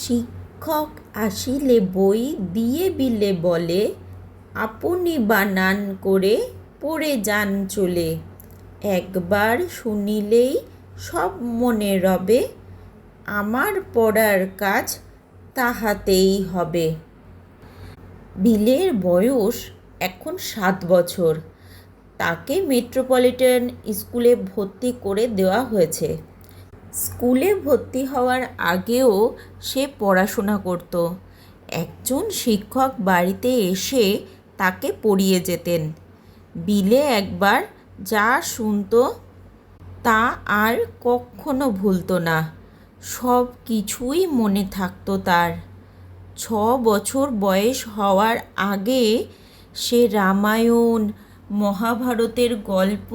শিক্ষক আসিলে বই দিয়ে বিলে বলে, আপনি বানান করে পড়ে যান চলে। একবার শুনিলেই সব মনে রবে, আমার পড়ার কাজ তাহাতেই হবে। বিলের বয়স এখন সাত বছর। তাকে মেট্রোপলিটন স্কুলে ভর্তি করে দেওয়া হয়েছে। স্কুলে ভর্তি হওয়ার আগেও সে পড়াশোনা করত। একজন শিক্ষক বাড়িতে এসে তাকে পড়িয়ে যেতেন। বিলে একবার যা শুনত তা আর কখনো ভুলতো না। সব কিছুই মনে থাকতো তার। ছ বছর বয়স হওয়ার আগে সে রামায়ণ, মহাভারতের গল্প,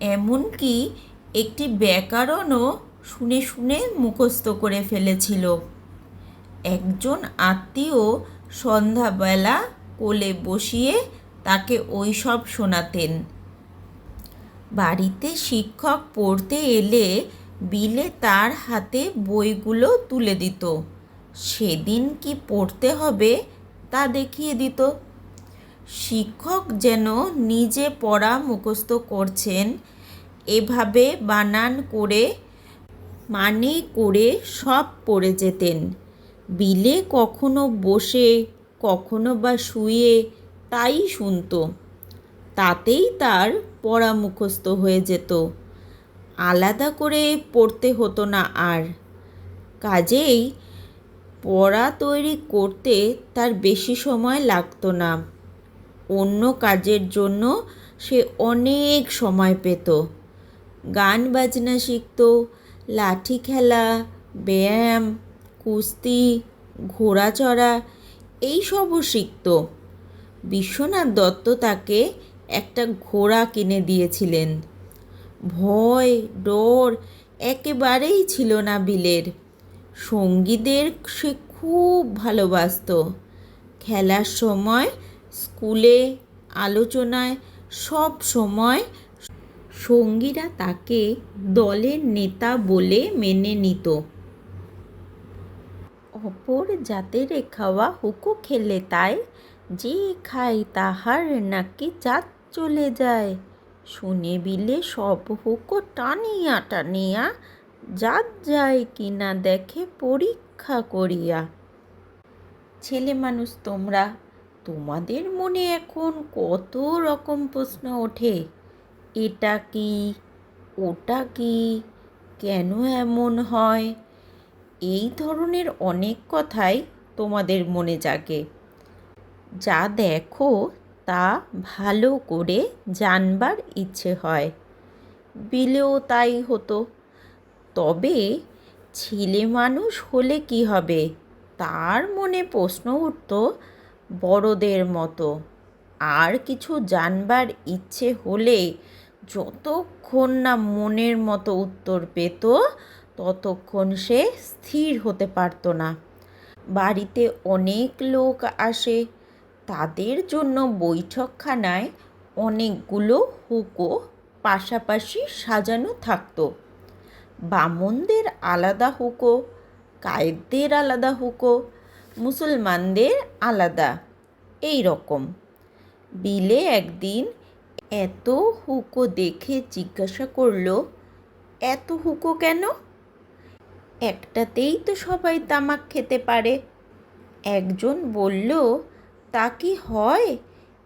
এমনকি একটি ব্যাকরণও শুনে শুনে মুখস্থ করে ফেলেছিল। একজন আত্মীয় সন্ধ্যাবেলা কোলে বসিয়ে তাকে ওই সব শোনাতেন। বাড়িতে শিক্ষক পড়তে এলে বিলে তার হাতে বইগুলো তুলে দিত। সেদিন কি পড়তে হবে তা দেখিয়ে দিত। শিক্ষক যেন নিজে পড়া মুখস্থ করছেন এভাবে বানান করে মানে করে সব পড়ে যেতেন। বিলে কখনো বসে, কখনো বা শুয়ে তাই শুনত। তাতেই তার পড়া মুখস্থ হয়ে যেত। আলাদা করে পড়তে হতো না আর। কাজেই পড়া তৈরি করতে তার বেশি সময় লাগতো না। অন্য কাজের জন্য সে অনেক সময় পেত। গান বাজনা শিখত, লাঠি খেলা, ব্যায়াম, কুস্তি, ঘোড়া চড়া এইসবও শিখত। বিশ্বনাথ দত্ত তাকে একটা ঘোড়া কিনে দিয়েছিলেন। ভয়, ডর একেবারেই ছিল না বিলের। সঙ্গীদের সে খুব ভালোবাসত। খেলার সময়, স্কুলে, আলোচনায়, সব সময় সঙ্গীরা তাকে দলের নেতা বলে মেনে নিত। অপর জাতের খাওয়া হুকু খেলে তাই, যে খায় তাহার নাকি জাত চলে যায়। শুনে বিলে সব হুকো টানিয়া টানিয়া জাত যায় কিনা দেখে পরীক্ষা করিয়া। ছেলে মানুষ তোমরা, তোমাদের মনে এখন কত রকম প্রশ্ন ওঠে? এটা কি? ওটা কি? কেন এমন হয়? এই ধরনের অনেক কথাই তোমাদের মনে জাগে। যা দেখো, তা ভালো করে জানবার ইচ্ছে হয়। বিলেও তাই হতো। তবে ছেলে মানুষ হলে কি হবে? তার মনে প্রশ্ন উঠত বড়দের মতো। আর কিছু জানবার ইচ্ছে হলে যতক্ষণ না মনের মতো উত্তর পেত, ততক্ষণ সে স্থির হতে পারত না। বাড়িতে অনেক লোক আসে, তাদের জন্য বৈঠকখানায় অনেকগুলো হুকো পাশাপাশি সাজানো থাকতো। বামনদের আলাদা হুকো, কায়েদদের আলাদা হুকো, মুসলমানদের আলাদা, এই রকম। বিলে একদিন এত হুকো দেখে জিজ্ঞাসা করল, এত হুকো কেন? একটাতেই তো সবাই তামাক খেতে পারে। একজন বলল, তা কি হয়?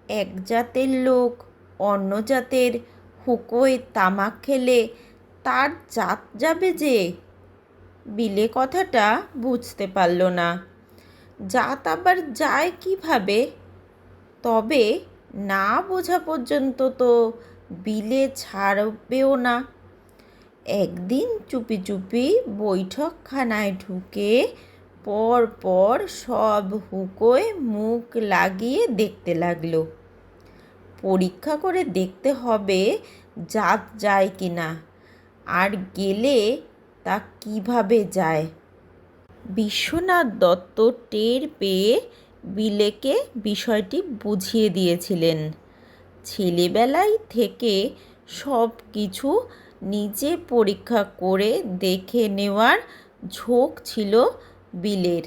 এক জাতের লোক অন্য জাতের হুকোয় তামাক খেলে তার জাত যাবে যে? বিলে কথাটা বুঝতে পারল না। জাত আবার যায় কীভাবে? তবে না বোঝা পর্যন্ত তো বিলে ছাড়বেও না। একদিন চুপি চুপি বৈঠকখানায় ঢুকে পর পর সব হুকোয় মুখ লাগিয়ে দেখতে লাগল। পরীক্ষা করে দেখতে হবে জাত যায় কি না, আর গেলে তা কীভাবে যায়। বিশ্বনাথ দত্ত টের পেয়ে বিলেকে বিষয়টি বুঝিয়ে দিয়েছিলেন। ছেলেবেলায় থেকে সব কিছু নিজে পরীক্ষা করে দেখে নেওয়ার ঝোঁক ছিল বিলের।